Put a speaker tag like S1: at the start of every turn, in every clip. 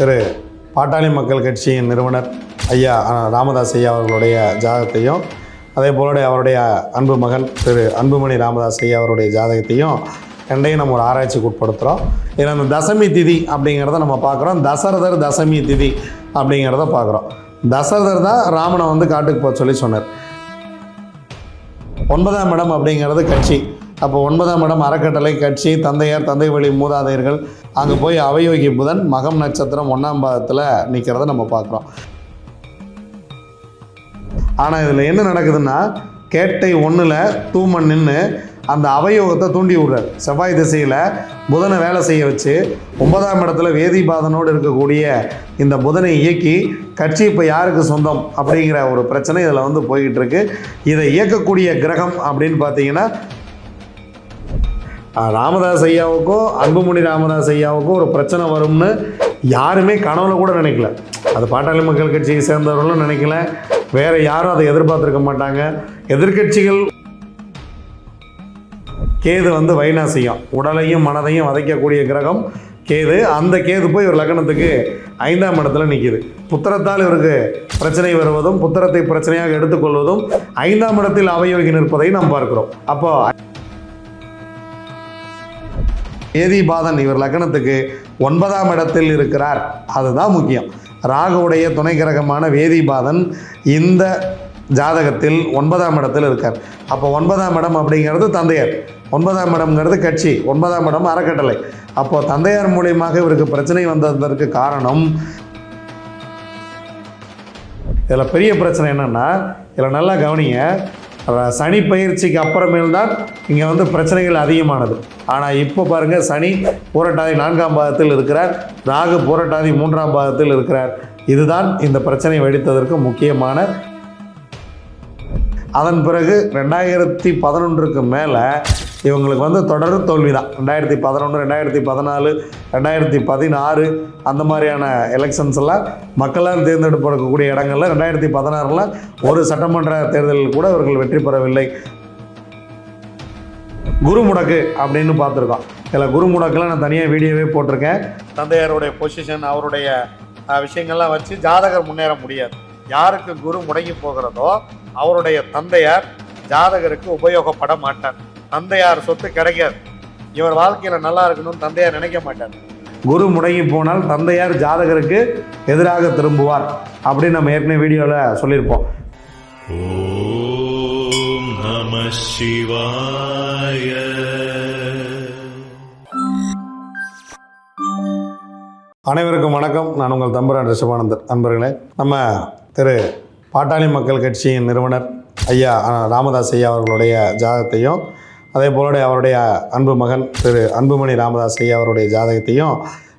S1: திரு பாட்டாளி மக்கள் கட்சியின் நிறுவனர் ஐயா ராமதாஸ் ஐயா அவர்களுடைய ஜாதகத்தையும் அதே போல அவருடைய அன்பு மகன் திரு அன்புமணி ராமதாஸ் ஐயா அவருடைய ஜாதகத்தையும் ரெண்டையும் நம்ம ஒரு ஆராய்ச்சிக்கு உட்படுத்துகிறோம் இதில் அந்த தசமி திதி அப்படிங்கிறத நம்ம பார்க்குறோம். தசரதர் தசமி திதி அப்படிங்கிறத பார்க்குறோம். தசரதர் தான் ராமனை வந்து காட்டுக்கு போக சொல்லி சொன்னார். ஒன்பதாம் இடம் அப்படிங்கிறது கட்சி. அப்போ ஒன்பதாம் இடம் அறக்கட்டளை கட்சி தந்தையார் தந்தை வழி மூதாதையர்கள். அங்கே போய் அவயோகி புதன் மகம் நட்சத்திரம் ஒன்றாம் பாதத்தில் நிற்கிறத நம்ம பார்க்குறோம். ஆனால் இதில் என்ன நடக்குதுன்னா கேட்டை ஒன்றில் தூமன் நின்று அந்த அவயோகத்தை தூண்டி விடுறார். செவ்வாய் திசையில் புதனை வேலை செய்ய வச்சு ஒன்பதாம் இடத்துல வேதிபாதனோடு இருக்கக்கூடிய இந்த புதனை இயக்கி கட்சி இப்போ யாருக்கு சொந்தம் அப்படிங்கிற ஒரு பிரச்சனை இதில் வந்து போய்கிட்டு இருக்கு. இதை இயக்கக்கூடிய கிரகம் அப்படின்னு பார்த்தீங்கன்னா ராமதாஸ் ஐயாவுக்கும் அன்புமணி ராமதாஸ் ஐயாவுக்கும் ஒரு பிரச்சனை வரும்னு யாருமே கனவுல கூட நினைக்கல. அது பாட்டாளி மக்கள் கட்சியை சேர்ந்தவர்களும் நினைக்கல. வேற யாரும் அதை எதிர்பார்த்துருக்க மாட்டாங்க. எதிர்க்கட்சிகள் கேது வந்து வைநாசியம் உடலையும் மனதையும் வதைக்கக்கூடிய கிரகம் கேது. அந்த கேது போய் ஒரு லக்னத்துக்கு ஐந்தாம் இடத்துல நிற்கிது புத்திரத்தால் இவருக்கு பிரச்சனை வருவதும் புத்திரத்தை பிரச்சனையாக எடுத்துக்கொள்வதும் ஐந்தாம் இடத்தில் அவயோகி நிற்பதை நாம் பார்க்கிறோம். அப்போ ஏதிபாதன் இவர் லக்னத்துக்கு ஒன்பதாம் இடத்தில் இருக்கிறார். அதுதான் முக்கியம். ராகுவுடைய துணை கிரகமான வேதிபாதன் இந்த ஜாதகத்தில் ஒன்பதாம் இடத்தில் இருக்கார். அப்போ ஒன்பதாம் இடம் அப்படிங்கிறது தந்தையார். ஒன்பதாம் இடம்ங்கிறது கட்சி. ஒன்பதாம் இடம் அறக்கட்டளை. அப்போ தந்தையார் மூலியமாக இவருக்கு பிரச்சனை வந்ததற்கு காரணம் இதில் பெரிய பிரச்சனை என்னென்னா இதில் நல்லா கவனிங்க. சனி பயிற்சிக்கு அப்புறமேல் தான் இங்கே வந்து பிரச்சனைகள் அதிகமானது. ஆனால் இப்போ பாருங்கள் சனி பூரட்டாதி நான்காம் பாகத்தில் இருக்கிறார் ராகு பூரட்டாதி மூன்றாம் பாகத்தில் இருக்கிறார். இதுதான் இந்த பிரச்சனை வெடித்ததற்கு முக்கியமான அதன் பிறகு ரெண்டாயிரத்தி பதினொன்றுக்கு மேலே இவங்களுக்கு வந்து தொடர் தோல்வி தான் ரெண்டாயிரத்தி பதினொன்று ரெண்டாயிரத்தி பதினாலு ரெண்டாயிரத்தி பதினாறு அந்த மாதிரியான எலெக்ஷன்ஸ் எல்லாம் மக்களால் தேர்ந்தெடுப்படக்கூடிய இடங்கள்ல ரெண்டாயிரத்தி பதினாறில் ஒரு சட்டமன்ற தேர்தலில் கூட இவர்கள் வெற்றி பெறவில்லை. குரு முடக்கு அப்படின்னு பார்த்துருக்கோம். இதில் குரு நான் தனியாக வீடியோவே போட்டிருக்கேன். தந்தையாருடைய பொசிஷன் அவருடைய விஷயங்கள்லாம் வச்சு ஜாதகர் முன்னேற முடியாது. யாருக்கு குரு முடங்கி போகிறதோ அவருடைய தந்தையார் ஜாதகருக்கு உபயோகப்பட மாட்டார். தந்தையார் சொத்து கிடைக்காது. இவர் வாழ்க்கையில் நல்லா இருக்கணும்னு தந்தையார் நினைக்க மாட்டார். குரு முடங்கி போனால் தந்தையார் ஜாதகருக்கு எதிராக திரும்புவார் அப்படின்னு நம்ம ஏற்கனவே வீடியோவில் சொல்லியிருப்போம்.
S2: ஓம் நம சிவாய.
S1: அனைவருக்கும் வணக்கம். நான் உங்கள் தம்புரான் ரிஷபானந்தர் நண்பர்களே நம்ம திரு பாட்டாளி மக்கள் கட்சியின் நிறுவனர் ஐயா ராமதாஸ் ஐயா அவர்களுடைய ஜாதகத்தையும் அதே போல அவருடைய அன்பு மகன் திரு அன்புமணி ராமதாஸ் ஐயா அவருடைய ஜாதகத்தையும்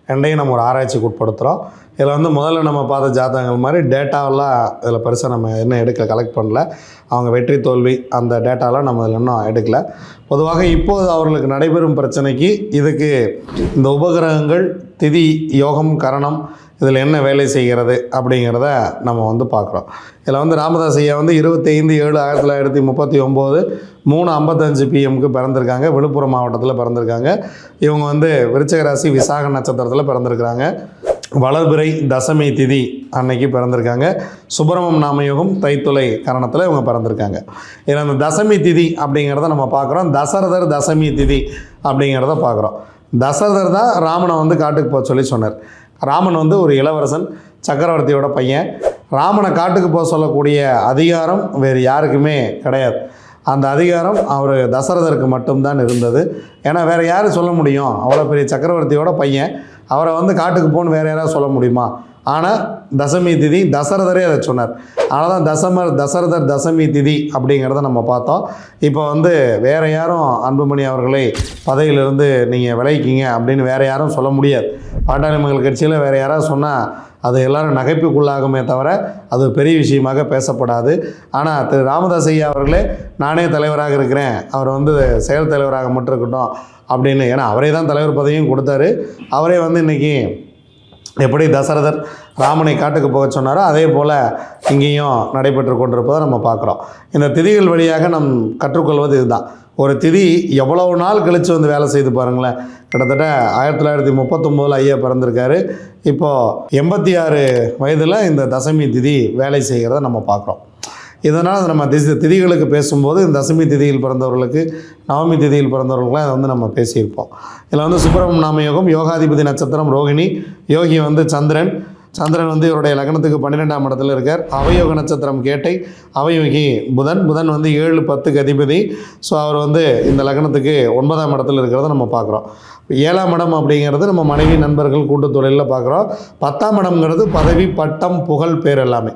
S1: ரெண்டையும் நம்ம ஒரு ஆராய்ச்சிக்கு உட்படுத்துகிறோம் இதில் வந்து முதல்ல நம்ம பார்த்த ஜாதகங்கள் மாதிரி டேட்டாவெல்லாம் இதில் பெருசாக நம்ம என்ன எடுக்க கலெக்ட் பண்ணல. அவங்க வெற்றி தோல்வி அந்த டேட்டாலாம் நம்ம இதில் இன்னும் எடுக்கல. பொதுவாக இப்போது அவர்களுக்கு நடைபெறும் பிரச்சனைக்கு இதுக்கு இந்த உபகிரகங்கள் திதி யோகம் கரணம் இதில் என்ன வேலை செய்கிறது அப்படிங்கிறத நம்ம வந்து பார்க்குறோம். இதில் வந்து ராமதாஸ் ஐயா வந்து இருபத்தைந்து ஏழு ஆயிரத்தி தொள்ளாயிரத்தி முப்பத்தி ஒம்பது மூணு ஐம்பத்தஞ்சு பிஎம்க்கு பிறந்திருக்காங்க. விழுப்புரம் மாவட்டத்தில் பிறந்திருக்காங்க. இவங்க வந்து விருச்சிக ராசி விசாக நட்சத்திரத்தில் பிறந்திருக்கிறாங்க. வளர்பிறை தசமி திதி அன்னைக்கு பிறந்திருக்காங்க. சுப்பிரமம் நாமயோகம் தைத்துளை கரணத்தில் இவங்க பிறந்திருக்காங்க. இதில் அந்த தசமி திதி அப்படிங்கிறத நம்ம பார்க்குறோம். தசரதர் தசமி திதி அப்படிங்கிறத பார்க்குறோம். தசரதர் தான் ராமனை வந்து காட்டுக்கு போக சொல்லி சொன்னார். ராமன் வந்து ஒரு இளவரசன் சக்கரவர்த்தியோட பையன். ராமனை காட்டுக்கு போக சொல்லக்கூடிய அதிகாரம் வேறு யாருக்குமே கிடையாது. அந்த அதிகாரம் அவர் தசரதருக்கு மட்டும்தான் இருந்தது. ஏன்னா வேறு யார் சொல்ல முடியும்? அவ்வளோ பெரிய சக்கரவர்த்தியோட பையன். அவரை வந்து காட்டுக்கு போகணுன்னு வேறு யாராவது சொல்ல முடியுமா? ஆனால் தசமி திதி தசரதரே அதை சொன்னார். ஆனால் தான் தசமர் தசரதர் தசமி திதி அப்படிங்கிறத நம்ம பார்த்தோம். இப்போ வந்து வேறு யாரும் அன்புமணி அவர்களை பதவியிலிருந்து நீங்கள் விளைவிக்கிங்க அப்படின்னு வேறு யாரும் சொல்ல முடியாது. பாட்டாளி மக்கள் கட்சியில் வேறு யாராவது சொன்னால் அது எல்லாரும் நகைப்புக்குள்ளாகுமே தவிர அது பெரிய விஷயமாக பேசப்படாது. ஆனால் திரு ராமதாஸ் ஐயா அவர்களே நானே தலைவராக இருக்கிறேன். அவர் வந்து செயல் தலைவராக மட்டும் இருக்கட்டும் அப்படின்னு. ஏன்னா அவரே தான் தலைவர் பதவியும் கொடுத்தாரு. அவரே வந்து இன்றைக்கி எப்படி தசரதர் ராமனை காட்டுக்கு போக சொன்னாரோ அதே போல் இங்கேயும் நடைபெற்று கொண்டிருப்பதை நம்ம பார்க்குறோம். இந்த திதிகள் வழியாக நம் கற்றுக்கொள்வது இதுதான். ஒரு திதி எவ்வளவு நாள் கழித்து வந்து வேலை செய்து பாருங்களேன். கிட்டத்தட்ட ஆயிரத்தி தொள்ளாயிரத்தி முப்பத்தொம்போதில் ஐயா பிறந்திருக்காரு. இப்போது எண்பத்தி ஆறு வயதில் இந்த தசமி திதி வேலை செய்கிறத நம்ம பார்க்குறோம். இதனால் நம்ம திசை திதிகளுக்கு பேசும்போது இந்த தசமி திதியில் பிறந்தவர்களுக்கு நவமி திதியில் பிறந்தவர்களுக்குலாம் இதை வந்து நம்ம பேசியிருப்போம். இதில் வந்து சுப்பிரம நாம யோகம் யோகாதிபதி நட்சத்திரம் ரோகிணி யோகி வந்து சந்திரன் சந்திரன் வந்து இவருடைய லக்னத்துக்கு பன்னிரெண்டாம் இடத்துல இருக்கார். அவயோக நட்சத்திரம் கேட்டை அவயோகி புதன் புதன் வந்து ஏழு பத்துக்கு அதிபதி. ஸோ அவர் வந்து இந்த லக்னத்துக்கு ஒன்பதாம் இடத்துல இருக்கிறத நம்ம பார்க்குறோம். ஏழாம் இடம் அப்படிங்கிறது நம்ம மனைவி நண்பர்கள் கூட்டுத் தொழிலில் பார்க்குறோம். பத்தாம் இடம்ங்கிறது பதவி பட்டம் புகழ் பேர் எல்லாமே.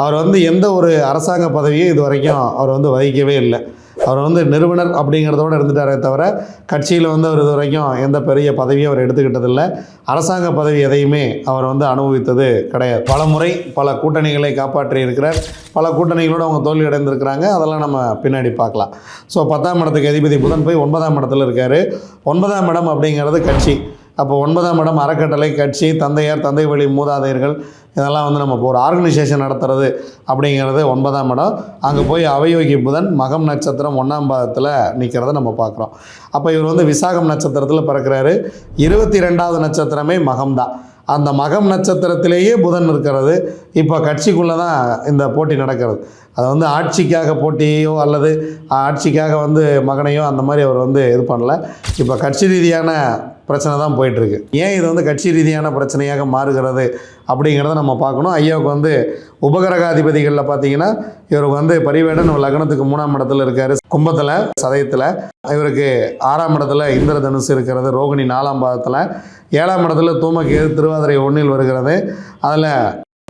S1: அவர் வந்து எந்த ஒரு அரசாங்க பதவியும் இது வரைக்கும் அவர் வந்து வகிக்கவே இல்லை. அவர் வந்து நிறுவனர் அப்படிங்கிறதோட இருந்துட்டாரே தவிர கட்சியில் வந்து அவர் இது வரைக்கும் எந்த பெரிய பதவியும் அவர் எடுத்துக்கிட்டதில்லை. அரசாங்க பதவி எதையுமே அவர் வந்து அனுபவித்தது கிடையாது. பல முறை பல கூட்டணிகளை காப்பாற்றி இருக்கிறார் பல கூட்டணிகளோடு அவங்க தோல்வி அடைந்திருக்கிறாங்க அதெல்லாம் நம்ம பின்னாடி பார்க்கலாம். ஸோ பத்தாம் இடத்துக்கு அதிபதி புதன் போய் ஒன்பதாம் இடத்துல இருக்கார். ஒன்பதாம் இடம் அப்படிங்கிறது கட்சி. அப்போ ஒன்பதாம் இடம் அறக்கட்டளை கட்சி. தந்தையார் தந்தை வழி மூதாதையர்கள். இதெல்லாம் வந்து நம்ம இப்போ ஒரு ஆர்கனைசேஷன் நடத்துறது அப்படிங்கிறது ஒன்பதாம் இடம். அங்கே போய் அவயோகி புதன் மகம் நட்சத்திரம் ஒன்றாம் பாதத்தில் நிற்கிறத நம்ம பார்க்குறோம். அப்போ இவர் வந்து விசாகம் நட்சத்திரத்தில் பிறக்கிறாரு. இருபத்தி ரெண்டாவது நட்சத்திரமே மகம்தான் அந்த மகம் நட்சத்திரத்திலேயே புதன் இருக்கிறது. இப்போ கட்சிக்குள்ளே தான் இந்த போட்டி நடக்கிறது. அது வந்து ஆட்சிக்காக போட்டியோ அல்லது ஆட்சிக்காக வந்து மகனையோ அந்த மாதிரி அவர் வந்து இது பண்ணல. இப்போ கட்சி ரீதியான பிரச்சனை தான் போயிட்டுருக்கு. ஏன் இது வந்து கட்சி ரீதியான பிரச்சனையாக மாறுகிறது அப்படிங்கிறத நம்ம பார்க்கணும். ஐயாவுக்கு வந்து உபகரகாதிபதிகளில் பார்த்தீங்கன்னா இவருக்கு வந்து பரிவேடன் லக்னத்துக்கு மூணாம் இடத்துல இருக்கார். கும்பத்தில் சதயத்தில் இவருக்கு ஆறாம் இடத்துல இந்திர தனுசு இருக்கிறது ரோகிணி நாலாம் பாதத்தில் ஏழாம் இடத்துல தூமக்கேது திருவாதிரை ஒன்றில் வருகிறது அதில்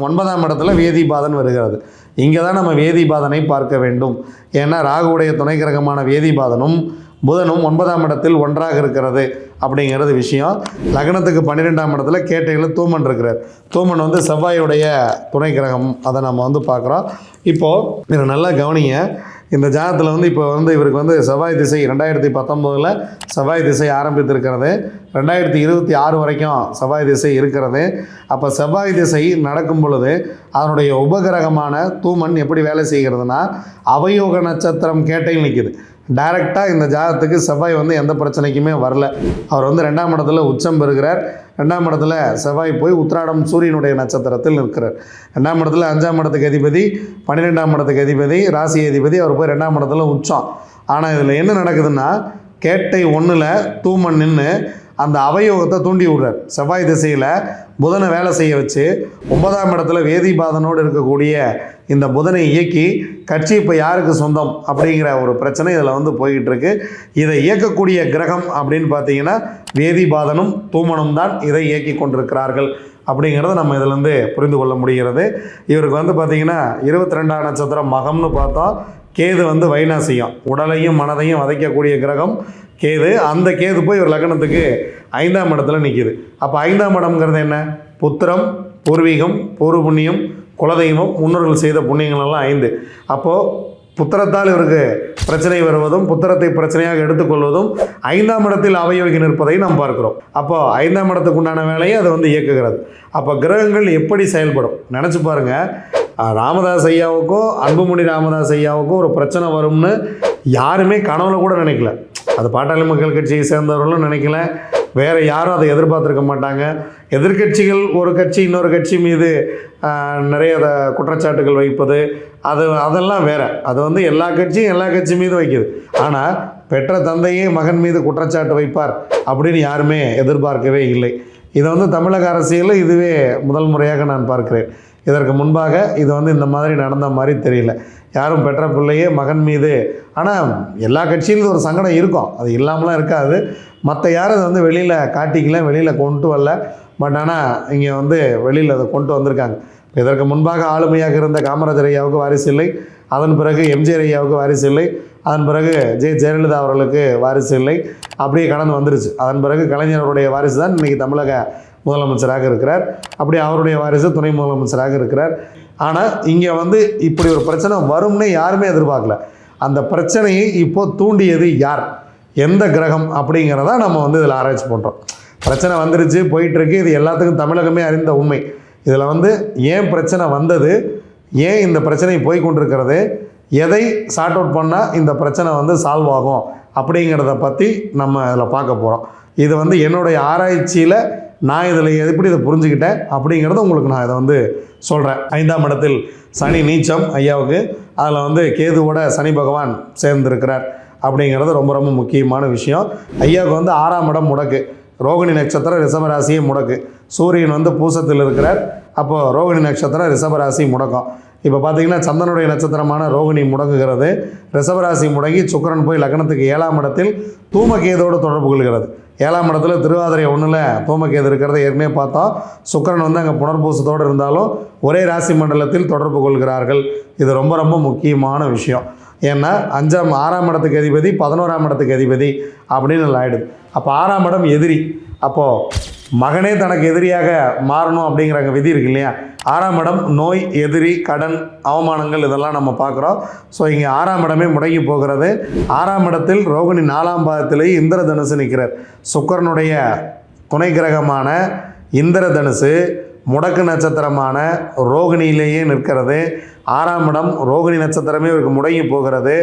S1: ஒன்பதாம் இடத்துல வேதிபாதன் வருகிறது. இங்கே தான் நம்ம வேதிபாதனை பார்க்க வேண்டும். ஏன்னா ராகுவுடைய துணை கிரகமான வேதிபாதனும் புதனும் ஒன்பதாம் இடத்தில் ஒன்றாக இருக்கிறது அப்படிங்கிறது விஷயம். லக்னத்துக்கு பன்னிரெண்டாம் இடத்துல கேட்டையில் தூமன் இருக்கிறார். தூமன் வந்து செவ்வாயுடைய துணை கிரகம். அதை நம்ம வந்து பார்க்குறோம். இப்போது இதை நல்லா கவனிங்க. இந்த ஜாதகத்தில் வந்து இப்போ வந்து இவருக்கு வந்து செவ்வாய் திசை ரெண்டாயிரத்தி பத்தொம்போதில் செவ்வாய் திசை ஆரம்பித்திருக்கிறது. ரெண்டாயிரத்தி இருபத்தி ஆறு வரைக்கும் செவ்வாய் திசை இருக்கிறது. அப்போ செவ்வாய் திசை நடக்கும் பொழுது அதனுடைய உபகிரகமான தூமன் எப்படி வேலை செய்கிறதுனா அவயோக நட்சத்திரம் கேட்டையில் நிற்கிது டைரெக்டாக இந்த ஜாதகத்துக்கு செவ்வாய் வந்து எந்த பிரச்சனைக்குமே வரல. அவர் வந்து ரெண்டாம் இடத்துல உச்சம் பெறுகிறார். ரெண்டாம் இடத்துல செவ்வாய் போய் உத்திராடம் சூரியனுடைய நட்சத்திரத்தில் இருக்கிறார் ரெண்டாம் இடத்துல அஞ்சாம் இடத்துக்கு அதிபதி பன்னிரெண்டாம் இடத்துக்கு அதிபதி ராசி அதிபதி அவர் போய் ரெண்டாம் இடத்துல உச்சம். ஆனால் இதில் என்ன நடக்குதுன்னா கேட்டை ஒன்றில் தூமன் நின்று அந்த அவயோகத்தை தூண்டி விடுறார். செவ்வாய் திசையில் புதனை வேலை செய்ய வச்சு ஒன்பதாம் இடத்துல வேதிபாதனோடு இருக்கக்கூடிய இந்த புதனை இயக்கி கட்சி இப்போ யாருக்கு சொந்தம் அப்படிங்கிற ஒரு பிரச்சனை இதில் வந்து போய்கிட்டு இருக்கு. இதை இயக்கக்கூடிய கிரகம் அப்படின்னு பார்த்தீங்கன்னா வேதிபாதனும் தூமனும் தான் இதை இயக்கி கொண்டிருக்கிறார்கள் அப்படிங்கிறத நம்ம இதிலேருந்து புரிந்து கொள்ள முடிகிறது. இவருக்கு வந்து பார்த்திங்கன்னா இருபத்தி ரெண்டாம் நட்சத்திரம் மகம்னு பார்த்தோம் கேது வந்து வைநாசியம் உடலையும் மனதையும் வதைக்கக்கூடிய கிரகம் கேது. அந்த கேது போய் ஒரு லக்னத்துக்கு ஐந்தாம் இடத்துல நிற்கிது அப்போ ஐந்தாம் இடம்ங்கிறது என்ன? புத்திரம் பூர்வீகம் பூர்வ புண்ணியம் குலதெய்வம் முன்னோர்கள் செய்த புண்ணியங்கள் எல்லாம் ஐந்து. அப்போது புத்திரத்தால் இவருக்கு பிரச்சனை வருவதும் புத்திரத்தை பிரச்சனையாக எடுத்துக்கொள்வதும் ஐந்தாம் இடத்தில் அவயோகி நிற்பதை நாம் பார்க்கிறோம். அப்போ ஐந்தாம் இடத்துக்கு உண்டான வேலையை அதை வந்து இயக்குகிறது. அப்போ கிரகங்கள் எப்படி செயல்படும்? நினச்சி பாருங்கள் ராமதாஸ் ஐயாவுக்கும் அன்புமணி ராமதாஸ் ஐயாவுக்கும் ஒரு பிரச்சனை வரும்னு யாருமே கனவுல கூட நினைக்கல. அது பாட்டாளி மக்கள் கட்சியை சேர்ந்தவர்களும் நினைக்கல. வேறு யாரும் அதை எதிர்பார்த்துருக்க மாட்டாங்க. எதிர்க்கட்சிகள் ஒரு கட்சி இன்னொரு கட்சி மீது நிறைய குற்றச்சாட்டுகள் வைப்பது அது அதெல்லாம் வேறு. அது வந்து எல்லா கட்சியும் எல்லா கட்சி மீது வைக்குது. ஆனால் பெற்ற தந்தையே மகன் மீது குற்றச்சாட்டு வைப்பார் அப்படின்னு யாருமே எதிர்பார்க்கவே இல்லை. இதை வந்து தமிழக அரசியலில் இதுவே முதல் முறையாக நான் பார்க்கிறேன். இதற்கு முன்பாக இது வந்து இந்த மாதிரி நடந்த மாதிரி தெரியல. யாரும் பெற்ற பிள்ளையே மகன் மீது. ஆனால் எல்லா கட்சியிலும் ஒரு சங்கடம் இருக்கும். அது இல்லாமலாம் இருக்காது. மற்ற யாரும் அதை வந்து வெளியில் காட்டிக்கல வெளியில் கொண்டு வரல. பட் ஆனால் இங்கே வந்து வெளியில் அதை கொண்டு வந்திருக்காங்க. இதற்கு முன்பாக ஆளுமையாக இருந்த காமராஜர் ஐயாவுக்கு வாரிசு இல்லை. அதன் பிறகு எம்ஜிஆர் ஐயாவுக்கு வாரிசு இல்லை. அதன் பிறகு ஜெ ஜெயலலிதா அவர்களுக்கு வாரிசு இல்லை. அப்படியே கடந்து வந்துருச்சு. அதன் பிறகு கலைஞருடைய வாரிசு தான் இன்றைக்கி தமிழக முதலமைச்சராக இருக்கிறார். அப்படி அவருடைய வாரிசு துணை முதலமைச்சராக இருக்கிறார். ஆனால் இங்கே வந்து இப்படி ஒரு பிரச்சனை வரும்னு யாருமே எதிர்பார்க்கல. அந்த பிரச்சனையை இப்போ தூண்டியது யார்? எந்த கிரகம் அப்படிங்கிறத நம்ம வந்து இதில் ஆராய்ச்சி பண்ணுறோம் பிரச்சனை வந்துருச்சு போயிட்டுருக்கு. இது எல்லாத்துக்கும் தமிழகமே அறிந்த உண்மை. இதில் வந்து ஏன் பிரச்சனை வந்தது? ஏன் இந்த பிரச்சனை போய் கொண்டிருக்கிறது எதை சார்ட் அவுட் பண்ணால் இந்த பிரச்சனை வந்து சால்வ் ஆகும் அப்படிங்கிறத பற்றி நம்ம இதில் பார்க்க போகிறோம் இது வந்து என்னுடைய ஆராய்ச்சியில் நான் இதில் எப்படி இதை புரிஞ்சுக்கிட்டேன் அப்படிங்கிறத உங்களுக்கு நான் இதை வந்து சொல்கிறேன் ஐந்தாம் இடத்தில் சனி நீச்சம் ஐயாவுக்கு அதில் வந்து கேதுவோட சனி பகவான் சேர்ந்திருக்கிறார் அப்படிங்கிறது ரொம்ப ரொம்ப முக்கியமான விஷயம். ஐயாவுக்கு வந்து ஆறாம் இடம் முடக்கு. ரோகிணி நட்சத்திரம் ரிஷபராசியே முடக்கு. சூரியன் வந்து பூசத்தில் இருக்கிறார். அப்போது ரோகிணி நட்சத்திரம் ரிஷபராசி முடக்கம். இப்போ பார்த்தீங்கன்னா சந்தனுடைய நட்சத்திரமான ரோகிணி முடங்குகிறது. ரிஷபராசி முடங்கி சுக்கிரன் போய் லக்னத்துக்கு ஏழாம் இடத்தில் தூமகேதோடு தொடர்பு கொள்கிறது. ஏழாம் இடத்துல திருவாதிரை ஒன்றில் தூமகேது இருக்கிறத ஏற்கனவே பார்த்தோம் சுக்கிரன் வந்து அங்கே புனர்பூசத்தோடு இருந்தாலும் ஒரே ராசி மண்டலத்தில் தொடர்பு கொள்கிறார்கள். இது ரொம்ப ரொம்ப முக்கியமான விஷயம். ஏன்னா அஞ்சாம் ஆறாம் இடத்துக்கு அதிபதி பதினோராம் இடத்துக்கு அதிபதி அப்படின்னு ஆயிடுது. அப்போ ஆறாம் இடம் எதிரி. அப்போது மகனே தனக்கு எதிரியாக மாறணும் அப்படிங்கிற விதி இருக்கு இல்லையா? ஆறாம் இடம் நோய் எதிரி கடன் அவமானங்கள் இதெல்லாம் நம்ம பார்க்குறோம். ஸோ இங்கே ஆறாம் இடமே முடங்கி போகிறது. ஆறாம் இடத்தில் ரோகிணி நாலாம் பாதத்திலேயே இந்திர தனுசு நிற்கிறார். சுக்கரனுடைய துணை கிரகமான இந்திர தனுசு முடக்கு நட்சத்திரமான ரோகிணியிலேயே நிற்கிறது. ஆறாம் இடம் ரோகிணி நட்சத்திரமே இவருக்கு முடங்கி போகிறது.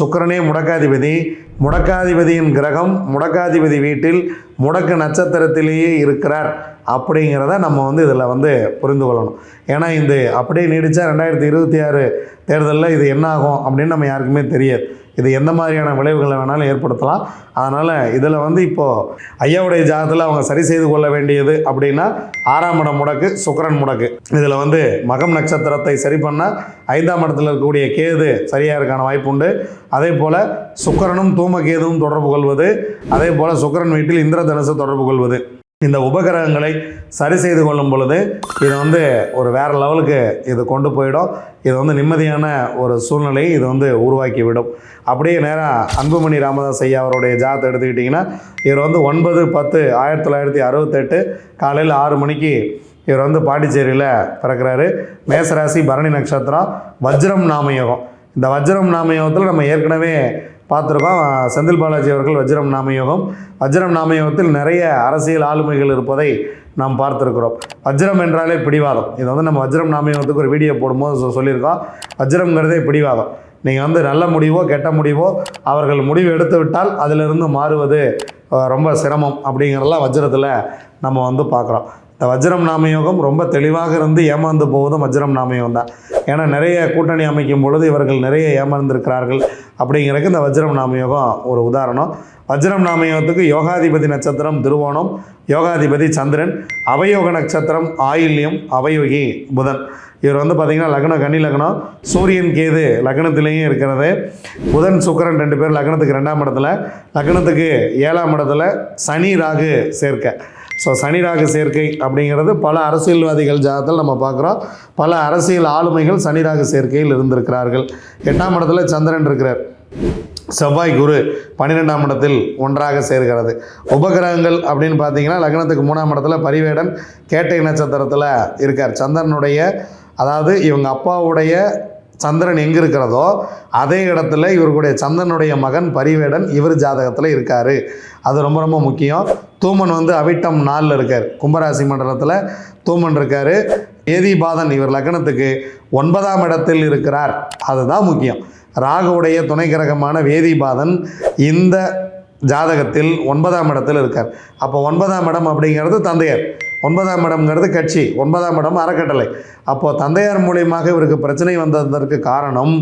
S1: சுக்கரனே முடக்காதிபதி. முடக்காதிபதியின் கிரகம் முடக்காதிபதி வீட்டில் முடக்கு நட்சத்திரத்திலேயே இருக்கிறார் அப்படிங்கிறத நம்ம வந்து இதில் வந்து புரிந்து கொள்ளணும். ஏன்னா இந்த அப்படியே நீடித்தா ரெண்டாயிரத்தி இருபத்தி ஆறு தேர்தலில் இது என்ன ஆகும் அப்படின்னு நம்ம யாருக்குமே தெரியாது. இது எந்த மாதிரியான விளைவுகளை வேணாலும் ஏற்படுத்தலாம். அதனால் இதில் வந்து இப்போது ஐயாவுடைய ஜாதத்தில் அவங்க சரி செய்து கொள்ள வேண்டியது அப்படின்னா ஆறாம் இடம் முடக்கு சுக்கரன் முடக்கு. இதில் வந்து மகம் நட்சத்திரத்தை சரி பண்ணால் ஐந்தாம் இடத்தில் இருக்கக்கூடிய கேது சரியாக இருக்கான வாய்ப்பு உண்டு. அதே போல் சுக்கரனும் தூமகேதுவும் தொடர்பு கொள்வது அதே போல் சுக்கரன் வீட்டில் இந்திர தனுசு தொடர்பு கொள்வது. இந்த உபகிரகங்களை சரி செய்து கொள்ளும் பொழுது இது வந்து ஒரு வேறு லெவலுக்கு இது கொண்டு போயிடும். இது வந்து நிம்மதியான ஒரு சூழ்நிலையை இது வந்து உருவாக்கி விடும் அப்படியே நேராக அன்புமணி ராமதாஸ் ஐயா அவருடைய ஜாத்தை எடுத்துக்கிட்டிங்கன்னா இவர் வந்து ஒன்பது பத்து ஆயிரத்தி தொள்ளாயிரத்தி அறுபத்தெட்டு காலையில் ஆறு மணிக்கு இவர் வந்து பாண்டிச்சேரியில் பிறக்கிறாரு. மேசராசி பரணி நட்சத்திரம் வஜ்ரம் நாமயோகம். இந்த வஜ்ரம் நாமயோகத்தில் நம்ம ஏற்கனவே பார்த்துருக்கோம். செந்தில் பாலாஜி அவர்கள் வஜ்ரம் நாமயோகம். வஜ்ரம் நாமயோகத்தில் நிறைய அரசியல் ஆளுமைகள் இருப்பதை நாம் பார்த்துருக்கிறோம். வஜ்ரம் என்றாலே பிடிவாதம். இதை வந்து நம்ம வஜ்ரம் நாமயோகத்துக்கு ஒரு வீடியோ போடும்போது சொல்லியிருக்கோம். வஜ்ரம்ங்கிறதே பிடிவாதம். நீங்கள் வந்து நல்ல முடிவோ கெட்ட முடிவோ அவர்கள் முடிவு எடுத்து விட்டால் அதிலிருந்து மாறுவது ரொம்ப சிரமம் அப்படிங்கிறதெல்லாம் வஜ்ரத்தில் நம்ம வந்து பார்க்குறோம். இந்த வஜ்ரம் நாமயோகம் ரொம்ப தெளிவாக இருந்து ஏமாந்து போவதும் வஜ்ரம் நாமயோகம் தான். ஏன்னா நிறைய கூட்டணி அமைக்கும் பொழுது இவர்கள் நிறைய ஏமாந்திருக்கிறார்கள் அப்படிங்கிறதுக்கு இந்த வஜ்ரம் நாமயோகம் ஒரு உதாரணம். வஜ்ரம் நாமயோகத்துக்கு யோகாதிபதி நட்சத்திரம் திருவோணம் யோகாதிபதி சந்திரன் அவயோக நட்சத்திரம் ஆயில்யம் அவயோகி புதன். இவர் வந்து பார்த்திங்கன்னா லக்னம் கன்னி லக்னம் சூரியன் கேது லக்னத்திலையும் இருக்கிறது. புதன் சுக்கரன் ரெண்டு பேர் லக்னத்துக்கு ரெண்டாம் இடத்துல லக்னத்துக்கு ஏழாம் இடத்துல சனி ராகு சேர்க்கை. ஸோ சனி ராகு சேர்க்கை அப்படிங்கிறது பல அரசியல்வாதிகள் ஜாதத்தில் நம்ம பார்க்குறோம். பல அரசியல் ஆளுமைகள் சனி ராகு சேர்க்கையில் இருந்திருக்கிறார்கள். எட்டாம் இடத்துல சந்திரன் இருக்கிறார். செவ்வாய் குரு பன்னிரெண்டாம் இடத்தில் ஒன்றாக சேர்கிறது. உபகிரகங்கள் அப்படின்னு பார்த்தீங்கன்னா லக்னத்துக்கு மூணாம் இடத்துல பரிவேடன் கேட்டை நட்சத்திரத்தில் இருக்கார். சந்திரனுடைய அதாவது இவங்க அப்பாவுடைய சந்திரன் எங்கே இருக்கிறதோ அதே இடத்துல இவர்களுடைய சந்திரனுடைய மகன் பரிவேடன் இவர் ஜாதகத்தில் இருக்கார். அது ரொம்ப ரொம்ப முக்கியம். தூமன் வந்து அவிட்டம் நாளில் இருக்கார். கும்பராசி மண்டலத்தில் தூமன் இருக்கார். ஏதிபாதன் இவர் லக்னத்துக்கு ஒன்பதாம் இடத்தில் இருக்கிறார். அதுதான் முக்கியம். ராகுவுடைய துணை கிரகமான வேதிபாதன் இந்த ஜாதகத்தில் ஒன்பதாம் இடத்தில் இருக்கார். அப்போ ஒன்பதாம் இடம் அப்படிங்கிறது தந்தையார். ஒன்பதாம் இடம்ங்கிறது கட்சி ஒன்பதாம் இடம் அறக்கட்டளை. அப்போது தந்தையார் மூலியமாக இவருக்கு பிரச்சனை வந்ததற்கு காரணம்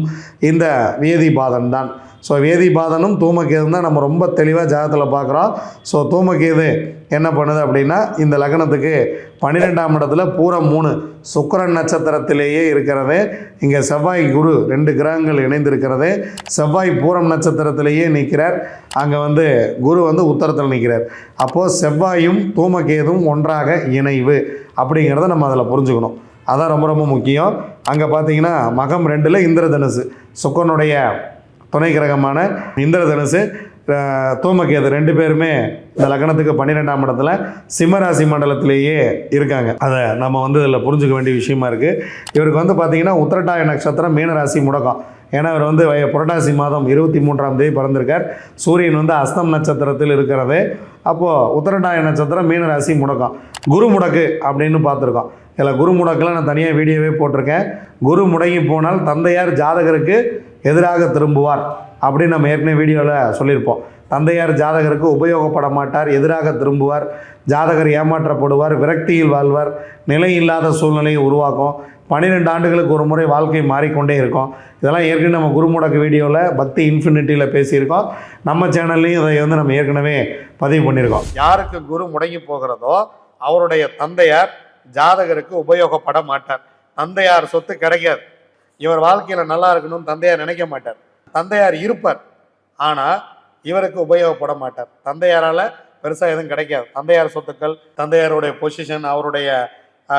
S1: இந்த வேதிபாதன் தான். ஸோ வேதிபாதனும் தூமகேது தான் நம்ம ரொம்ப தெளிவாக ஜாதகத்தில் பார்க்குறோம் ஸோ தூமகேது என்ன பண்ணுது அப்படின்னா இந்த லக்னத்துக்கு பன்னிரெண்டாம் இடத்துல பூரம் மூணு சுக்கரன் நட்சத்திரத்திலேயே இருக்கிறது. இங்கே செவ்வாய் குரு ரெண்டு கிரகங்கள் இணைந்திருக்கிறது. செவ்வாய் பூரம் நட்சத்திரத்திலேயே நிற்கிறார் அங்கே வந்து குரு வந்து உத்தரத்தில் நிற்கிறார் அப்போது செவ்வாயும் தூமகேதும் ஒன்றாக இணைவு அப்படிங்கிறத நம்ம அதில் புரிஞ்சுக்கணும். அதான் ரொம்ப ரொம்ப முக்கியம். அங்கே பார்த்தீங்கன்னா மகம் ரெண்டில் இந்திரதனுசு. சுக்கரனுடைய துணை கிரகமான இந்திர தனுசு தூமகேது ரெண்டு பேருமே இந்த லக்னத்துக்கு பன்னிரெண்டாம் இடத்துல சிம்மராசி மண்டலத்திலேயே இருக்காங்க. அதை நம்ம வந்து இதில் புரிஞ்சுக்க வேண்டிய விஷயமா இருக்குது இவருக்கு வந்து பார்த்தீங்கன்னா உத்திரட்டாய நட்சத்திரம் மீனராசி முடக்கம். ஏன்னா இவர் வந்து வய- புரட்டாசி மாதம் இருபத்தி மூன்றாம் தேதி பிறந்திருக்கார். சூரியன் வந்து அஸ்தம் நட்சத்திரத்தில் இருக்கிறது. அப்போது உத்திரட்டாய நட்சத்திரம் மீனராசி முடக்கம். குரு முடக்கு அப்படின்னு பார்த்துருக்கோம் இதில் குரு முடக்கில் நான் தனியாக வீடியோவே போட்டிருக்கேன். குரு முடங்கி போனால் தந்தையார் ஜாதகருக்கு எதிராக திரும்புவார் அப்படின்னு நம்ம ஏற்கனவே வீடியோவில் சொல்லியிருப்போம். தந்தையார் ஜாதகருக்கு உபயோகப்பட மாட்டார் எதிராக திரும்புவார் ஜாதகர் ஏமாற்றப்படுவார் விரக்தியில் வாழ்வார் நிலை இல்லாத சூழ்நிலையை உருவாக்கும். பன்னிரெண்டு ஆண்டுகளுக்கு ஒரு முறை வாழ்க்கை மாறிக்கொண்டே இருக்கும். இதெல்லாம் ஏற்கனவே நம்ம குருமுடக்கு வீடியோவில் பக்தி இன்ஃபினிட்டியில் பேசியிருக்கோம். நம்ம சேனல்லையும் இதை வந்து நம்ம ஏற்கனவே பதிவு பண்ணியிருக்கோம். யாருக்கு குரு முடங்கி போகிறதோ அவருடைய தந்தையார் ஜாதகருக்கு உபயோகப்பட மாட்டார். தந்தையார் சொத்து கிடைக்காது. இவர் வாழ்க்கையில் நல்லா இருக்கணும்னு தந்தையார் நினைக்க மாட்டார். தந்தையார் இருப்பார். ஆனால் இவருக்கு உபயோகப்பட மாட்டார். தந்தையாரால் பெருசாக எதுவும் கிடைக்காது. தந்தையார் சொத்துக்கள் தந்தையாருடைய பொசிஷன் அவருடைய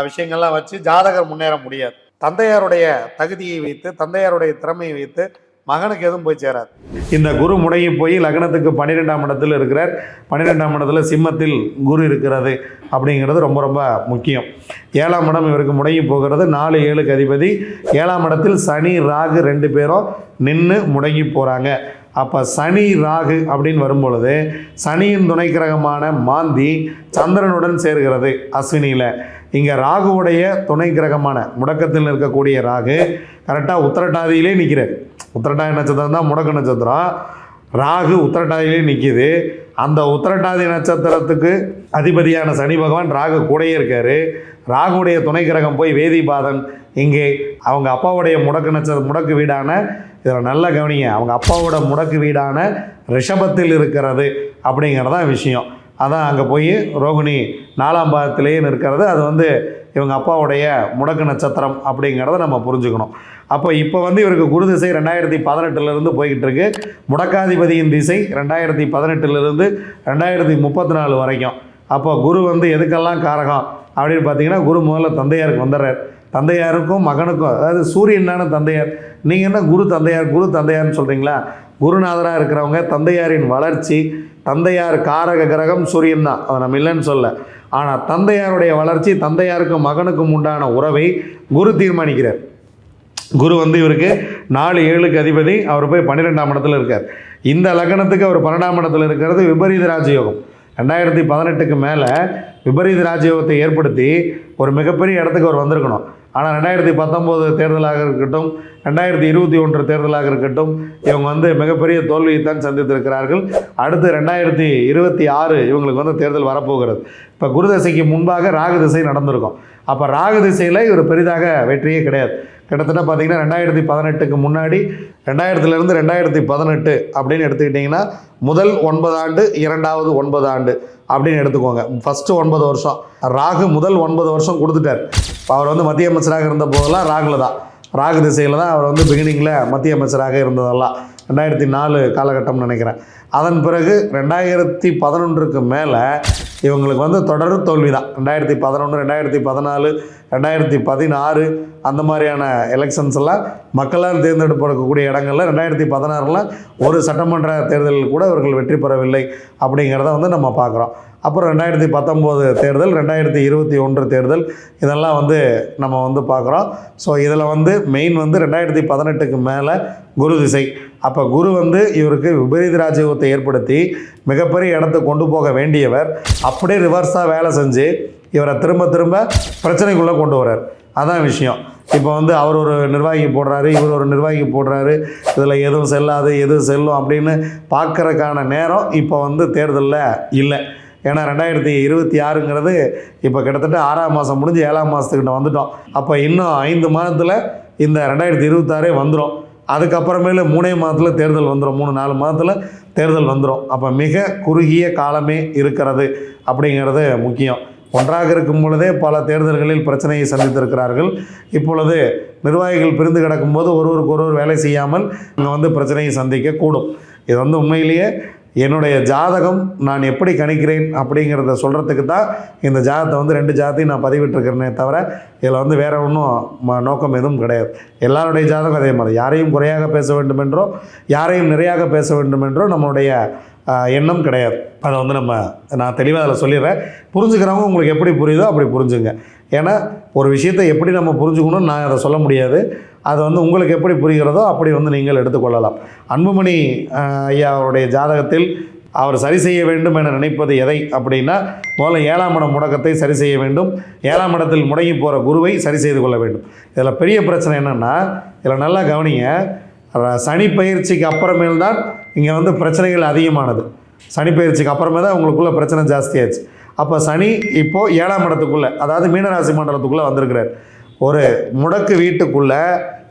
S1: விஷயங்கள்லாம் வச்சு ஜாதகர் முன்னேற முடியாது. தந்தையாருடைய தகுதியை வைத்து தந்தையாருடைய திறமையை வைத்து மகனுக்கு எதுவும் போய் சேராது. இந்த குரு முடங்கி போய் லக்னத்துக்கு பன்னிரெண்டாம் இடத்தில் இருக்கிறார். பன்னிரெண்டாம் இடத்துல சிம்மத்தில் குரு இருக்கிறது அப்படிங்கிறது ரொம்ப ரொம்ப முக்கியம். ஏழாம் இடம் இவருக்கு முடங்கி போகிறது. நாலு ஏழுக்கு அதிபதி. ஏழாம் இடத்தில் சனி ராகு ரெண்டு பேரும் நின்று முடங்கி போகிறாங்க அப்போ சனி ராகு அப்படின்னு வரும்பொழுது சனியின் துணை கிரகமான மாந்தி சந்திரனுடன் சேர்கிறது அஸ்வினியில். இங்கே ராகுவுடைய துணை கிரகமான முடக்கத்தில் இருக்கக்கூடிய ராகு கரெக்டாக உத்திரட்டாதியிலே நிற்கிறார் உத்திரட்டாதி நட்சத்திரம் தான் முடக்க நட்சத்திரம். ராகு உத்திரட்டாதியிலே நிற்கிது அந்த உத்திரட்டாதி நட்சத்திரத்துக்கு அதிபதியான சனி பகவான் ராகு கூடயே இருக்கார். ராகுடைய துணை கிரகம் போய் வேதிபாதன். இங்கே அவங்க அப்பாவுடைய முடக்கு நட்சத்திர முடக்கு வீடான இதில் நல்லா கவனிங்க. அவங்க அப்பாவோட முடக்கு வீடான ரிஷபத்தில் இருக்கிறது அப்படிங்கிறதான் விஷயம். அதான் அங்கே போய் ரோகிணி நாலாம் பாதத்திலேயே நிற்கிறது. அது வந்து இவங்க அப்பாவுடைய முடக்கு நட்சத்திரம் அப்படிங்கிறத நம்ம புரிஞ்சுக்கணும். அப்போ இப்போ வந்து இவருக்கு குரு திசை ரெண்டாயிரத்தி பதினெட்டுலேருந்து போய்கிட்டு இருக்கு. முடக்காதிபதியின் திசை ரெண்டாயிரத்தி பதினெட்டுலேருந்து ரெண்டாயிரத்தி முப்பத்தி நாலு வரைக்கும். அப்போ குரு வந்து எதுக்கெல்லாம் காரகம் அப்படின்னு பார்த்தீங்கன்னா குரு முதல்ல தந்தையாருக்கு வந்துடுறார். தந்தையாருக்கும் மகனுக்கும் அதாவது சூரியன் தானே தந்தையார். நீங்கள் என்ன குரு தந்தையார் குரு தந்தையார்னு சொல்கிறீங்களா குருநாதராக இருக்கிறவங்க தந்தையாரின் வளர்ச்சி தந்தையார் காரக கிரகம் சூரியன் தான். அதை நம்ம இல்லைன்னு சொல்ல. ஆனால் தந்தையாருடைய வளர்ச்சி தந்தையாருக்கும் மகனுக்கும் உண்டான உறவை குரு தீர்மானிக்கிறார். குரு வந்து இவருக்கு நாலு ஏழுக்கு அதிபதி. அவர் போய் பன்னிரெண்டாம் இடத்துல இருக்கார். இந்த லக்னத்துக்கு அவர் பன்னெண்டாம் இடத்துல இருக்கிறது விபரீத ராஜயோகம். ரெண்டாயிரத்தி பதினெட்டுக்கு மேலே விபரீத ராஜயோகத்தை ஏற்படுத்தி ஒரு மிகப்பெரிய இடத்துக்கு அவர் வந்திருக்கணும். ஆனால் ரெண்டாயிரத்தி பத்தொம்போது தேர்தலாக இருக்கட்டும் ரெண்டாயிரத்தி இருபத்தி ஒன்று தேர்தலாக இருக்கட்டும் இவங்க வந்து மிகப்பெரிய தோல்வியை தான் சந்தித்திருக்கிறார்கள். அடுத்து ரெண்டாயிரத்தி இருபத்தி ஆறு இவங்களுக்கு வந்து தேர்தல் வரப்போகிறது. இப்போ குருதசைக்கு முன்பாக ராகு திசை நடந்திருக்கும். அப்போ ராகு திசையில் இவர் பெரிதாக வெற்றியே கிடையாது. கிட்டத்தட்ட பார்த்தீங்கன்னா ரெண்டாயிரத்தி பதினெட்டுக்கு முன்னாடி ரெண்டாயிரத்துலேருந்து ரெண்டாயிரத்தி பதினெட்டு அப்படின்னு எடுத்துக்கிட்டிங்கன்னா முதல் ஒன்பது ஆண்டு இரண்டாவது ஒன்பது ஆண்டு அப்படின்னு எடுத்துக்கோங்க. ஃபஸ்ட்டு ஒன்பது வருஷம். ராகு முதல் ஒன்பது வருஷம் கொடுத்துட்டார். அவர் வந்து மத்திய அமைச்சராக இருந்த போதெல்லாம் ராகுல தான். ராகு திசையில் தான் அவர் வந்து பிகினிங்கில் மத்திய அமைச்சராக இருந்ததெல்லாம். ரெண்டாயிரத்தி நாலு காலகட்டம்னு நினைக்கிறேன். அதன் பிறகு ரெண்டாயிரத்தி பதினொன்றுக்கு மேலே இவங்களுக்கு வந்து தொடர் தோல்வி தான் ரெண்டாயிரத்தி பதினொன்று ரெண்டாயிரத்தி பதினாலு ரெண்டாயிரத்தி பதினாறு அந்த மாதிரியான எலெக்ஷன்ஸ் எல்லாம் மக்களால் தேர்ந்தெடுப்படக்கூடிய இடங்களில் ரெண்டாயிரத்தி பதினாறில் ஒரு சட்டமன்ற தேர்தலில் கூட இவர்கள் வெற்றி பெறவில்லை அப்படிங்கிறத வந்து நம்ம பார்க்குறோம். அப்புறம் ரெண்டாயிரத்தி பத்தொம்போது தேர்தல் ரெண்டாயிரத்தி இருபத்தி ஒன்று தேர்தல் இதெல்லாம் வந்து நம்ம வந்து பார்க்குறோம். ஸோ இதில் வந்து மெயின் வந்து ரெண்டாயிரத்தி பதினெட்டுக்கு மேலே குரு திசை. அப்போ குரு வந்து இவருக்கு விபரீத ராஜயோகத்தை ஏற்படுத்தி மிகப்பெரிய இடத்தை கொண்டு போக வேண்டியவர். அப்படியே ரிவர்ஸாக வேலை செஞ்சு இவரை திரும்ப திரும்ப பிரச்சனைக்குள்ளே கொண்டு வர்றார். அதான் விஷயம். இப்போ வந்து அவர் ஒரு நிர்வாகி போடுறாரு இவர் ஒரு நிர்வாகி போடுறாரு இதில் எதுவும் செல்லாது எதுவும் செல்லும் அப்படின்னு பார்க்குறக்கான நேரம் இப்போ வந்து தேர்தலில் இல்லை. ஏன்னா ரெண்டாயிரத்தி இருபத்தி ஆறுங்கிறது இப்போ கிட்டத்தட்ட ஆறாம் மாதம் முடிஞ்சு ஏழாம் மாதத்துக்கிட்ட வந்துட்டோம். அப்போ இன்னும் ஐந்து மாதத்தில் இந்த ரெண்டாயிரத்தி இருபத்தாறே வந்துடும் அதுக்கப்புறமேலு மூணே மாதத்தில் தேர்தல் வந்துடும் மூணு நாலு மாதத்தில் தேர்தல் வந்துடும் அப்போ மிக குறுகிய காலமே இருக்கிறது அப்படிங்கிறது முக்கியம். ஒன்றாக இருக்கும் பொழுதே பல தேர்தல்களில் பிரச்சனையை சந்தித்திருக்கிறார்கள். இப்பொழுது நிர்வாகிகள் பிரிந்து கிடக்கும்போது ஒருவருக்கு ஒருவர் வேலை செய்யாமல் அங்கே வந்து பிரச்சனையை சந்திக்க கூடும் இது வந்து உண்மையிலேயே என்னுடைய ஜாதகம் நான் எப்படி கணிக்கிறேன் அப்படிங்கிறத சொல்கிறதுக்கு தான் இந்த ஜாதகத்தை வந்து ரெண்டு ஜாதத்தையும் நான் பதிவிட்டிருக்கிறேனே தவிர இதில் வந்து வேறு ஒன்றும் ம- நோக்கம் எதுவும் கிடையாது. எல்லாருடைய ஜாதகம் அதே மாதிரி. யாரையும் குறையாக பேச வேண்டும் என்றோ யாரையும் நிறையாக பேச வேண்டும் என்றோ நம்மளுடைய எண்ணம் கிடையாது. அதை வந்து நம்ம நான் தெளிவாக அதில் சொல்லிடுறேன். புரிஞ்சுக்கிறவங்க உங்களுக்கு எப்படி புரியுதோ அப்படி புரிஞ்சுங்க. ஏன்னா ஒரு விஷயத்தை எப்படி நம்ம புரிஞ்சுக்கணும்னு நான் அதை சொல்ல முடியாது. அது வந்து உங்களுக்கு எப்படி புரிகிறதோ அப்படி வந்து நீங்கள் எடுத்துக்கொள்ளலாம். அன்புமணி ஐயா அவருடைய ஜாதகத்தில் அவர் சரி செய்ய வேண்டும் என நினைப்பது எதை அப்படின்னா முதல்ல ஏழாம் இடம் முடக்கத்தை சரி செய்ய வேண்டும். ஏழாம் இடத்தில் முடங்கி போகிற குருவை சரி செய்து கொள்ள வேண்டும். இதில் பெரிய பிரச்சனை என்னென்னா இதில் நல்லா கவனிங்க. சனி பயிற்சிக்கு அப்புறமேல் தான் இங்கே வந்து பிரச்சனைகள் அதிகமானது. சனி பயிற்சிக்கு அப்புறமே தான் உங்களுக்குள்ளே பிரச்சனை ஜாஸ்தியாச்சு. அப்போ சனி இப்போது ஏழாம் இடத்துக்குள்ளே அதாவது மீனராசி மண்டலத்துக்குள்ளே வந்திருக்கிறார். ஒரு முடக்கு வீட்டுக்குள்ளே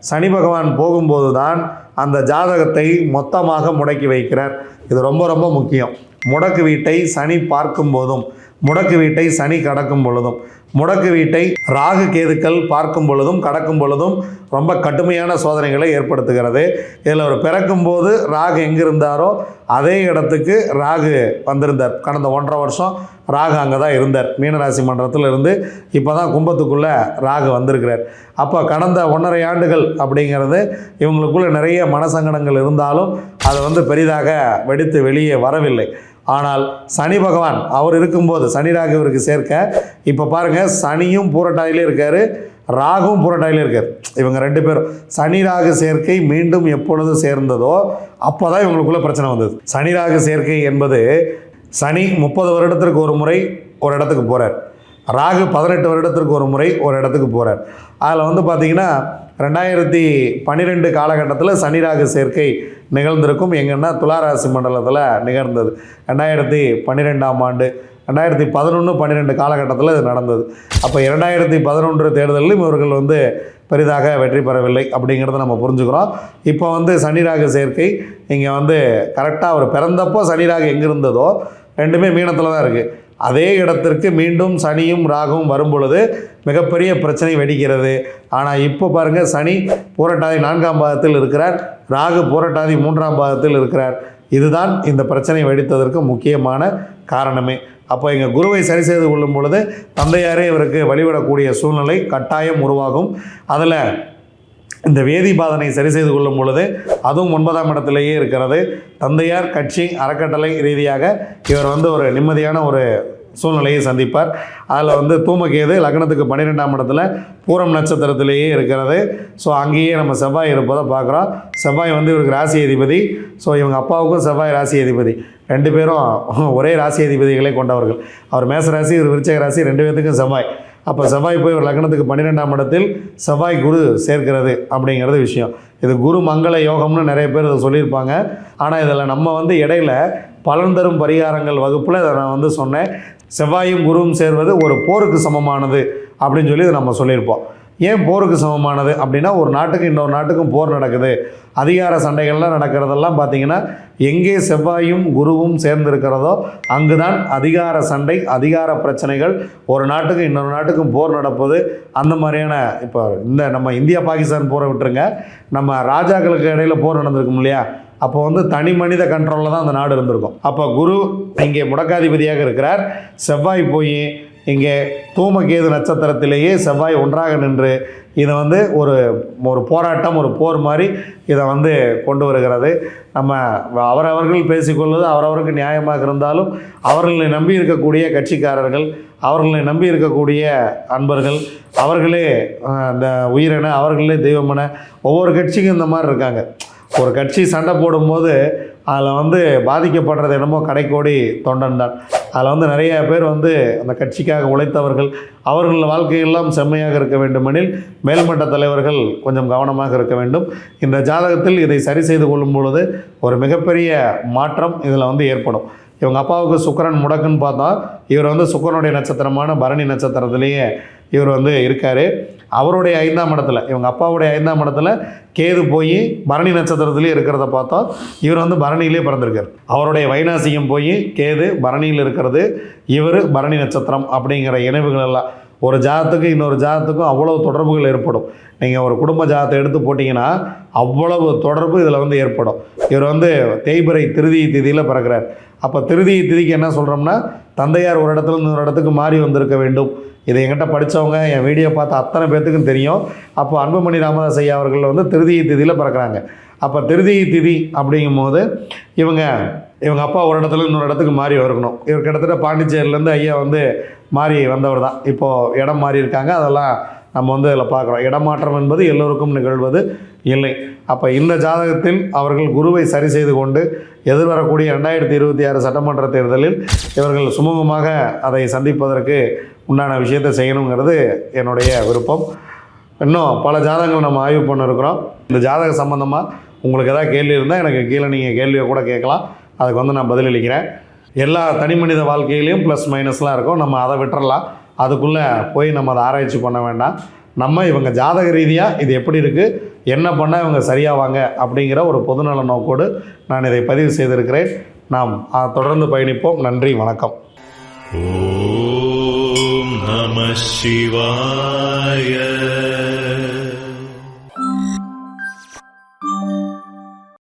S1: சனி பகவான் போகும்போது தான் அந்த ஜாதகத்தை மொத்தமாக முடக்கி வைக்கிறார். இது ரொம்ப ரொம்ப முக்கியம். முடக்கு வீட்டை சனி பார்க்கும் போதும் முடக்கு வீட்டை சனி கடக்கும் பொழுதும். முடக்கு வீட்டை ராகு கேதுக்கள் பார்க்கும் பொழுதும் கடக்கும் பொழுதும் ரொம்ப கடுமையான சோதனைகளை ஏற்படுத்துகிறது. இதில் அவர் பிறக்கும்போது ராகு எங்கே இருந்தாரோ அதே இடத்துக்கு ராகு வந்திருந்தார். கடந்த ஒன்றரை வருஷம் ராகு அங்கே தான் இருந்தார். மீனராசி மன்றத்தில் இருந்து இப்போ தான் கும்பத்துக்குள்ளே ராகு வந்திருக்கிறார். அப்போ கடந்த ஒன்றரை ஆண்டுகள் அப்படிங்கிறது இவங்களுக்குள்ளே நிறைய மனசங்கடங்கள் இருந்தாலும் அதை வந்து பெரிதாக வெடித்து வெளியே வரவில்லை. ஆனால் சனி பகவான் அவர் இருக்கும்போது சனி ராகு இவருக்கு சேர்க்க இப்போ பாருங்கள் சனியும் பூரட்டாயிலே இருக்கார் ராகும் பூரட்டாயிலே இருக்கார். இவங்க ரெண்டு பேரும் சனி ராகு சேர்க்கை மீண்டும் எப்பொழுது சேர்ந்ததோ அப்போ தான் இவங்களுக்குள்ள பிரச்சனை வந்தது. சனி ராகு சேர்க்கை என்பது சனி முப்பது வருடத்திற்கு ஒரு முறை ஒரு இடத்துக்கு போகிறார் ராகு பதினெட்டு வருடத்திற்கு ஒரு முறை ஒரு இடத்துக்கு போகிறார் அதில் வந்து பார்த்திங்கன்னா ரெண்டாயிரத்தி பன்னிரெண்டு காலகட்டத்தில் சனி ராகு சேர்க்கை நிகழ்ந்திருக்கும். எங்கன்னா துளாராசி மண்டலத்தில் நிகழ்ந்தது. ரெண்டாயிரத்தி பன்னிரெண்டாம் ஆண்டு ரெண்டாயிரத்தி பதினொன்று பன்னிரெண்டு காலகட்டத்தில் இது நடந்தது. அப்போ இரண்டாயிரத்தி பதினொன்று தேர்தலிலும் இவர்கள் வந்து பெரிதாக வெற்றி பெறவில்லை அப்படிங்கிறத நம்ம புரிஞ்சுக்கிறோம். இப்போ வந்து சனிராக சேர்க்கை இங்கே வந்து கரெக்டாக அவர் பிறந்தப்போ சனிராக எங்கே இருந்ததோ ரெண்டுமே மீனத்தில் தான் இருக்குது அதே இடத்திற்கு மீண்டும் சனியும் ராகும் வரும்பொழுது மிகப்பெரிய பிரச்சனை வெடிக்கிறது. ஆனால் இப்போ பாருங்கள் சனி பூரட்டாதி நான்காம் பாகத்தில் இருக்கிறார். ராகு பூரட்டாதி மூன்றாம் பாகத்தில் இருக்கிறார். இதுதான் இந்த பிரச்சனை வெடித்ததற்கு முக்கியமான காரணமே. அப்போ எங்கள் குருவை சரி செய்து கொள்ளும் பொழுது தந்தையாரே இவருக்கு வழிவிடக்கூடிய சூழ்நிலை கட்டாயம் உருவாகும். அதில் இந்த வேதி பாதனை சரி செய்து கொள்ளும் பொழுது அதுவும் ஒன்பதாம் இடத்திலேயே இருக்கிறது. தந்தையார் கட்சி அறக்கட்டளை ரீதியாக இவர் வந்து ஒரு நிம்மதியான ஒரு சூழ்நிலையை சந்திப்பார். அதில் வந்து தூமகேது லக்னத்துக்கு பன்னிரெண்டாம் இடத்துல பூரம் நட்சத்திரத்திலேயே இருக்கிறது. ஸோ அங்கேயே நம்ம செவ்வாய் இருப்பதை பார்க்குறோம். செவ்வாய் வந்து இவருக்கு ராசி அதிபதி. ஸோ இவங்க அப்பாவுக்கும் செவ்வாய் ராசி அதிபதி. ரெண்டு பேரும் ஒரே ராசி அதிபதிகளை கொண்டவர்கள். அவர் மேச ராசி இவர் விருச்சக ராசி ரெண்டு பேர்த்துக்கும் செவ்வாய். அப்போ செவ்வாய் போய் ஒரு லக்னத்துக்கு பன்னிரெண்டாம் இடத்தில் செவ்வாய் குரு சேர்க்கிறது அப்படிங்கிறது விஷயம். இது குரு மங்கள யோகம்னு நிறைய பேர் இதை சொல்லியிருப்பாங்க. ஆனால் இதில் நம்ம வந்து இடையில பலன் தரும் பரிகாரங்கள் வகுப்பில் இதை நான் வந்து சொன்னேன். செவ்வாயும் குருவும் சேர்வது ஒரு போருக்கு சமமானது அப்படின்னு சொல்லி இதை நம்ம சொல்லியிருப்போம். ஏன் போருக்கு சமமானது அப்படின்னா ஒரு நாட்டுக்கு இன்னொரு நாட்டுக்கும் போர் நடக்குது. அதிகார சண்டைகள்லாம் நடக்கிறதெல்லாம் பார்த்திங்கன்னா எங்கே செவ்வாயும் குருவும் சேர்ந்திருக்கிறதோ அங்கு தான் அதிகார சண்டை அதிகார பிரச்சனைகள் ஒரு நாட்டுக்கும் இன்னொரு நாட்டுக்கும் போர் நடப்பது. அந்த மாதிரியான இப்போ இந்த நம்ம இந்தியா பாகிஸ்தான் போரை விட்டுருங்க. நம்ம ராஜாக்களுக்கு இடையில் போர் நடந்திருக்கும் இல்லையா? அப்போ வந்து தனி மனித கண்ட்ரோலில் தான் அந்த நாடு இருந்திருக்கும். அப்போ குரு இங்கே முடக்காதிபதியாக இருக்கிறார். செவ்வாய் போய் இங்கே தூமகேது நட்சத்திரத்திலேயே செவ்வாய் ஒன்றாக நின்று இதை வந்து ஒரு ஒரு போராட்டம் ஒரு போர் மாதிரி இதை வந்து கொண்டு வருகிறது. நம்ம அவரவர்கள் பேசிக்கொள்வது அவரவருக்கு நியாயமாக இருந்தாலும் அவர்களை நம்பி இருக்கக்கூடிய கட்சிக்காரர்கள் அவர்களை நம்பி இருக்கக்கூடிய அன்பர்கள் அவர்களே அந்த உயிரென அவர்களே தெய்வமென ஒவ்வொரு கட்சிக்கும் இந்த மாதிரி இருக்காங்க. ஒரு கட்சி சண்டை போடும்போது அதில் வந்து பாதிக்கப்படுறது என்னமோ கடைக்கோடி தொண்டன் தான். அதில் வந்து நிறைய பேர் வந்து அந்த கட்சிக்காக உழைத்தவர்கள் அவர்கள் வாழ்க்கையெல்லாம் செம்மையாக இருக்க வேண்டுமெனில் மேல்மட்ட தலைவர்கள் கொஞ்சம் கவனமாக இருக்க வேண்டும். இந்த ஜாதகத்தில் இதை சரி செய்து கொள்ளும் பொழுது ஒரு மிகப்பெரிய மாற்றம் இதில் வந்து ஏற்படும். இவங்க அப்பாவுக்கு சுக்கரன் முடக்குன்னு பார்த்தா இவர் வந்து சுக்கரனுடைய நட்சத்திரமான பரணி நட்சத்திரத்திலேயே இவர் வந்து இருக்கார். அவருடைய ஐந்தாம் இடத்துல இவங்க அப்பாவுடைய ஐந்தாம் இடத்துல கேது போய் பரணி நட்சத்திரத்திலே இருக்கிறத பார்த்தா இவர் வந்து பரணியிலே பிறந்திருக்கார். அவருடைய வைநாசிகம் போய் கேது பரணியில் இருக்கிறது இவர் பரணி நட்சத்திரம் அப்படிங்கிற இணைவுகள் எல்லாம். ஒரு ஜாதத்துக்கு இன்னொரு ஜாதத்துக்கும் அவ்வளவு தொடர்புகள் ஏற்படும். நீங்கள் ஒரு குடும்ப ஜாதத்தை எடுத்து போட்டிங்கன்னா அவ்வளவு தொடர்பு இதில் வந்து ஏற்படும். இவர் வந்து தேய்பிறை திருதி திதியில் பிறக்கிறார். அப்போ திருதி திதிக்கு என்ன சொல்கிறோம்னா தந்தையார் ஒரு இடத்துல இன்னொரு இடத்துக்கு மாறி வந்திருக்க வேண்டும். இதை என்கிட்ட படித்தவங்க என் வீடியோ பார்த்த அத்தனை பேர்த்துக்கும் தெரியும். அப்போ அன்புமணி ராமதாஸ் ஐயா அவர்கள் வந்து திருதியை திதியில் பிறக்கிறாங்க. அப்போ திருதியை திதி அப்படிங்கும்போது இவங்க இவங்க அப்பா ஒரு இடத்துல இன்னொரு இடத்துக்கு மாறி வரணும் இவர் கிட்டத்தட்ட பாண்டிச்சேரியிலேருந்து ஐயா வந்து மாறி வந்தவர் தான் இப்போது இடம் மாறி இருக்காங்க. அதெல்லாம் நம்ம வந்து இதில் பார்க்குறோம். இடமாற்றம் என்பது எல்லோருக்கும் நிகழ்வது இல்லை. அப்போ இந்த ஜாதகத்தில் அவர்கள் குருவை சரி செய்து கொண்டு எதிர்வரக்கூடிய ரெண்டாயிரத்தி இருபத்தி ஆறு சட்டமன்ற தேர்தலில் இவர்கள் சுமூகமாக அதை சந்திப்பதற்கு உண்டான விஷயத்தை செய்யணுங்கிறது என்னுடைய விருப்பம். இன்னும் பல ஜாதகங்கள் நம்ம ஆய்வு பண்ணிருக்கிறோம். இந்த ஜாதக சம்மந்தமாக உங்களுக்கு எதாவது கேள்வி இருந்தால் எனக்கு கீழே நீங்கள் கேள்வியை கூட கேட்கலாம். அதுக்கு வந்து நான் பதிலளிக்கிறேன். எல்லா தனி மனித வாழ்க்கையிலையும் ப்ளஸ் மைனஸ்லாம் இருக்கும். நம்ம அதை விட்டுறலாம். அதுக்குள்ளே போய் நம்ம அதை ஆராய்ச்சி பண்ண வேண்டாம். நம்ம இவங்க ஜாதக ரீதியாக இது எப்படி இருக்குது என்ன பண்ணால் இவங்க சரியாவாங்க? அப்படிங்கிற ஒரு பொதுநல நோக்கோடு நான் இதை பதிவு செய்திருக்கிறேன். நாம் தொடர்ந்து பயணிப்போம். நன்றி வணக்கம்.
S2: ஓம் நம சிவாய.